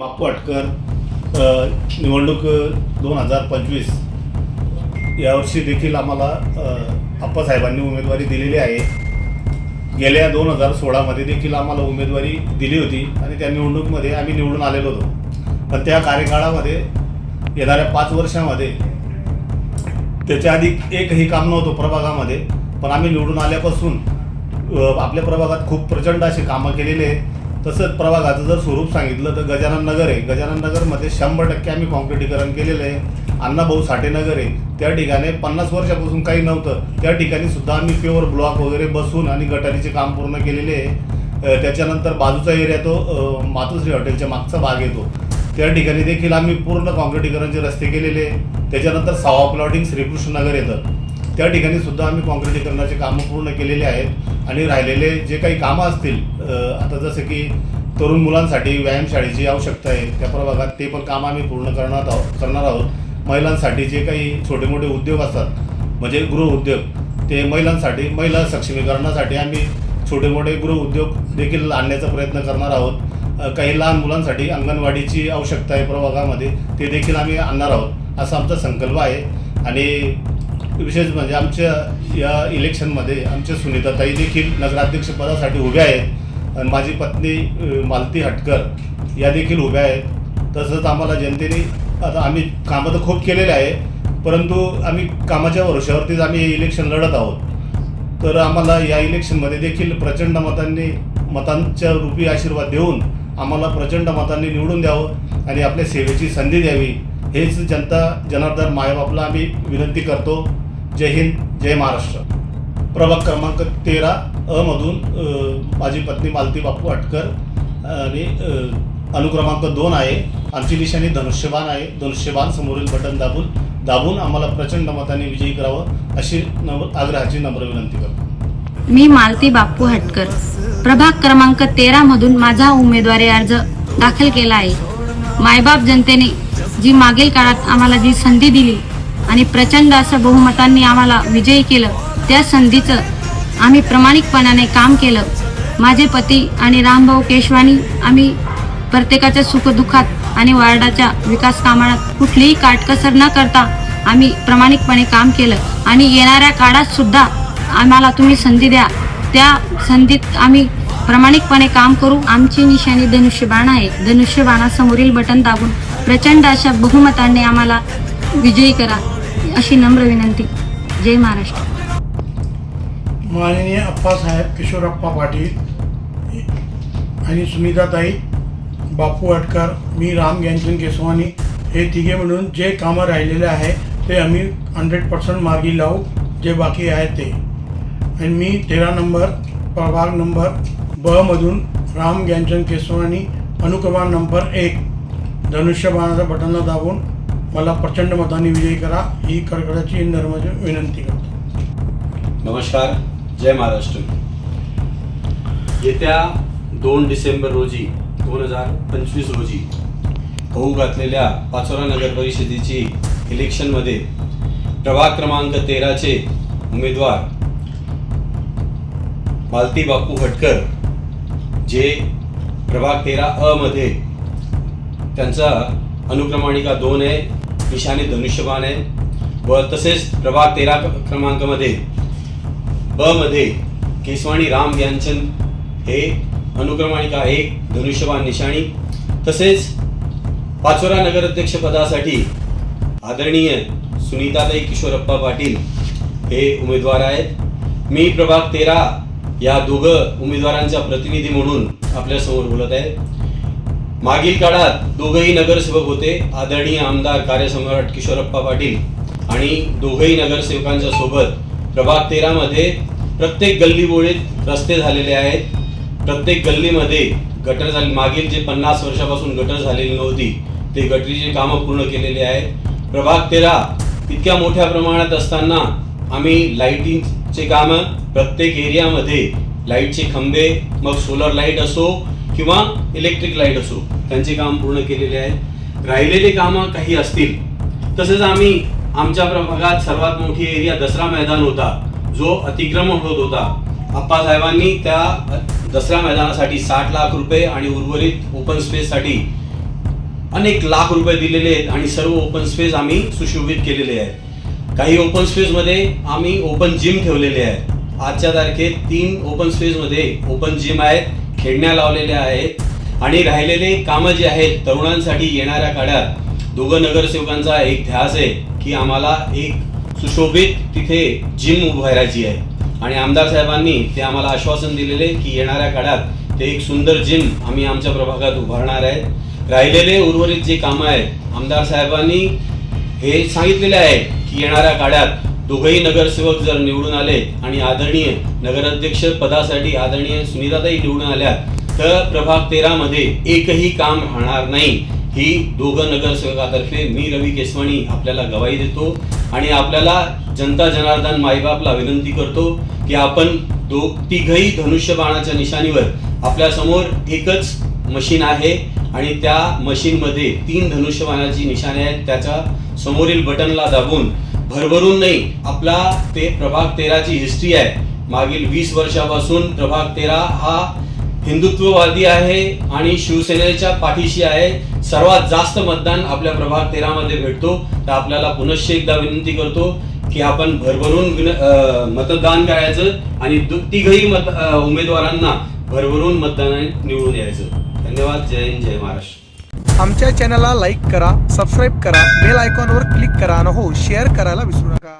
बाप्पू आटकर निवडणूक दोन हजार पंचवीस. यावर्षी देखील आम्हाला आप्पासाहेबांनी उमेदवारी दिलेली आहे. गेल्या दोन हजार सोळामध्ये देखील आम्हाला उमेदवारी दिली होती आणि त्या निवडणूकमध्ये आम्ही निवडून आलेलो होतो. पण त्या कार्यकाळामध्ये येणाऱ्या पाच वर्षामध्ये त्याच्या आधी एकही काम नव्हतं प्रभागामध्ये. पण आम्ही निवडून आल्यापासून आपल्या प्रभागात खूप प्रचंड अशी कामं केलेली आहे तसंच प्रभागाचं जर स्वरूप सांगितलं तर गजानन नगर आहे. गजानन नगरमध्ये शंभर टक्के आम्ही कॉन्क्रिटीकरण केलेलं आहे. अण्णाभाऊ साठे नगर आहे. त्या ठिकाणी पन्नास वर्षापासून काही नव्हतं. त्या ठिकाणी सुद्धा आम्ही प्युअर ब्लॉक वगैरे बसून आणि गटारीचे काम पूर्ण केलेले आहे. त्याच्यानंतर बाजूचा एरिया तो मातोश्री हॉटेलच्या मागचा भाग येतो त्या ठिकाणी देखील आम्ही पूर्ण कॉन्क्रिटीकरणचे रस्ते केलेले आहे. त्याच्यानंतर सावा प्लॉटिंग श्रीकृष्ण नगर येतं. त्या ठिकाणी सुद्धा आम्ही काँक्रिटीकरणाचे कामं पूर्ण केलेले आहेत आणि राहिलेले जे काही कामं असतील आता जसं की तरुण मुलांसाठी व्यायामशाळेची आवश्यकता आहे त्या प्रभागात ते पण काम आम्ही पूर्ण करणार आहोत करणार आहोत. महिलांसाठी जे काही छोटे मोठे उद्योग असतात म्हणजे गृहउद्योग ते महिलांसाठी महिला सक्षमीकरणासाठी आम्ही छोटे मोठे गृहउद्योग देखील आणण्याचा प्रयत्न करणार आहोत. काही लहान मुलांसाठी अंगणवाडीची आवश्यकता आहे प्रभागामध्ये ते देखील आम्ही आणणार आहोत असा आमचा संकल्प आहे. आणि विशेष म्हणजे आमच्या या इलेक्शनमध्ये आमच्या सुनीताताई देखील नगराध्यक्षपदासाठी उभ्या आहेत. आणि माझी पत्नी मालती हटकर या देखील उभ्या आहेत. तसंच आम्हाला जनतेने आता आम्ही कामं तर खूप केलेले आहे परंतु आम्ही कामाच्या वर्षावरतीच आम्ही हे इलेक्शन लढत आहोत. तर आम्हाला या इलेक्शनमध्ये देखील प्रचंड मतांनी मतांच्या रूपी आशीर्वाद देऊन आम्हाला प्रचंड मतांनी निवडून द्यावं आणि आपल्या सेवेची संधी द्यावी. हेच जनता जनार्दन मायबापला आम्ही विनंती करतो. जय हिंद जय महाराष्ट्र. प्रभाग क्रमांक तेरा अ मधून माझी पत्नी मालती बापू अटकर आणि अनुक्रमांक दोन आहे. आमची निशाणी धनुष्यबाण आहे. धनुष्यबाण समोरील बटन दाबून दाबून आम्हाला प्रचंड मताने विजयी करावं अशी नम्र आग्रहाची नम्र विनंती करतो. मी मालती बाप्पू हटकर. प्रभाग क्रमांक तेरा मधून माझा उमेदवारी अर्ज दाखल केला आहे. मायबाप जनतेने जी मागील काळात आम्हाला जी संधी दिली आणि प्रचंड असं बहुमतांनी आम्हाला विजयी केलं. त्या संधीचं आम्ही प्रामाणिकपणाने काम केलं. माझे पती आणि रामभाऊ केशवानी आम्ही प्रत्येकाच्या सुखदुःखात आणि वार्डाच्या विकास कामात कुठलीही काटकसर न करता आम्ही प्रामाणिकपणे काम केलं. आणि येणाऱ्या काळात सुद्धा आम्हाला तुम्ही संधी द्या. त्या संधीत आम्ही प्रामाणिकपणे काम करू. आमची निशाणी धनुष्यबाण आहे. धनुष्यबाणासमोरील बटन दाबून प्रचंड अशा बहुमतांनी आम्हाला विजयी करा. अशी नम्र विनंती. जय महाराष्ट्र. माननीय अप्पासाहेब किशोरप्पा पाटील आणि सुनीताताई बापू अटकर मी राम ज्ञानचंद केसवानी हे तिघे मिळून जे कामं राहिलेले आहे ते आम्ही हंड्रेड पर्सेंट मार्गी लावू जे बाकी आहे ते. आणि मी तेरा नंबर प्रभाग नंबर ब मधून राम ज्ञानचंद केसवानी अनुक्रमांक नंबर एक धनुष्यबाणाचा बटनला दाबून मला प्रचंड मताने विजयी करा ही कडकडाची नर्मज विनंती करतो. नमस्कार जय महाराष्ट्र. येत्या दोन डिसेंबर रोजी दोन हजार पंचवीस रोजी होऊ घातलेल्या पाचोरा नगर परिषदेची इलेक्शनमध्ये प्रभाग क्रमांक तेराचे उमेदवार मालती बापू हटकर जे प्रभाग तेरा अ मध्ये त्यांचा अनुक्रमाणिका दोन आहे निशाणे धनुष्यबाण आहे. व तसेच प्रभाग तेरा क्रमांकामध्ये ब मध्ये केसवाणी राम ज्ञानचंद हे अनुक्रमाणिका एक धनुष्यबाण निशाणी. तसेच पाचोरा नगराध्यक्ष पदासाठी आदरणीय सुनीताताई किशोरप्पा पाटील हे उमेदवार आहेत. मी प्रभाग तेरा या दोघं उमेदवारांचा प्रतिनिधी म्हणून आपल्यासमोर बोलत आहे. मागील काळात दोघेही नगरसेवक होते आदरणीय आमदार कार्यसम्राट किशोरप्पा पाटील आणि दोघंही नगरसेवकांच्या सोबत प्रभाग तेरामध्ये प्रत्येक गल्लीबोळीत रस्ते झालेले आहेत. प्रत्येक गल्लीमध्ये गटर झाले मागील जे पन्नास वर्षापासून गटर झालेली नव्हती ते गटरीचे कामं पूर्ण केलेले आहेत. प्रभाग तेरा इतक्या मोठ्या प्रमाणात असताना आम्ही लाईटिंगचे कामं प्रत्येक एरियामध्ये लाईटचे खंबे मग सोलर लाइट असो किंवा इलेक्ट्रिक लाइट असो त्यांचे काम पूर्ण केलेले आहेत. राहिलेले कामं काही असतील. तसेच आम्ही आमच्या प्रभागात सर्वात मोठी एरिया दसरा मैदान होता जो अतिक्रमण होत होता. आप्पासाहेबांनी त्या दसरा मैदानासाठी साठ लाख रुपये आणि उर्वरित ओपन स्पेससाठी अनेक लाख रुपये दिलेले आहेत आणि सर्व ओपन स्पेस आम्ही सुशोभित केलेले आहेत. काही ओपन स्पेसमध्ये आम्ही ओपन जिम ठेवलेले आहे आजच्या तारखेत तीन ओपन स्पेसमध्ये ओपन जिम आहेत खेळण्या लावलेल्या आहेत. आणि राहिलेले कामं जी आहेत तरुणांसाठी येणाऱ्या काळात दोघं नगरसेवकांचा एक ध्यास आहे की आम्हाला एक सुशोभित तिथे जिम उभारायची आहे. आणि आमदार साहेबांनी ते आम्हाला आश्वासन दिलेले की येणाऱ्या काळात ते एक सुंदर जिम आम्ही आमच्या प्रभागात उभारणार आहे. राहिलेले उर्वरित जे कामं आहेत आमदार साहेबांनी हे सांगितलेले आहे की येणाऱ्या काळात दोघंही नगरसेवक जर निवडून आले आणि आदरणीय नगराध्यक्ष पदासाठी आदरणीय सुनीताताई निवडून आल्या तर प्रभाग तेरामध्ये एकही काम राहणार नाही. ही दोघं नगरसेवकातर्फे मी रवी केसवाणी आपल्याला गवाही देतो आणि आपल्याला जनता जनार्दन माईबापला विनंती करतो की आपण दो तिघही धनुष्यबाणाच्या निशाणीवर आपल्यासमोर एकच मशीन आहे आणि त्या मशीनमध्ये तीन धनुष्यबाणाची निशाणे आहेत. त्याच्या समोरील बटनला दाबून भरभरून नाही आपला ते प्रभाग तेराची हिस्ट्री आहे. मागील वीस वर्षापासून प्रभाग तेरा हा हिंदुत्ववादी आहे आणि शिवसेनेच्या पाठीशी आहे. सर्वात जास्त मतदान आपल्या प्रभाग तेरामध्ये भेटतो. तर आपल्याला पुनश्च एकदा विनंती करतो की आपण भरभरून मतदान करायचं आणि तिघही मत उमेदवारांना भरभरून मतदानाने निवडून यायचं. धन्यवाद. जय हिंद जय महाराष्ट्र. आमच्या चॅनलला लाईक करा सबस्क्राईब करा बेल आयकॉनवर क्लिक करा आणि हो शेअर करायला विसरू नका.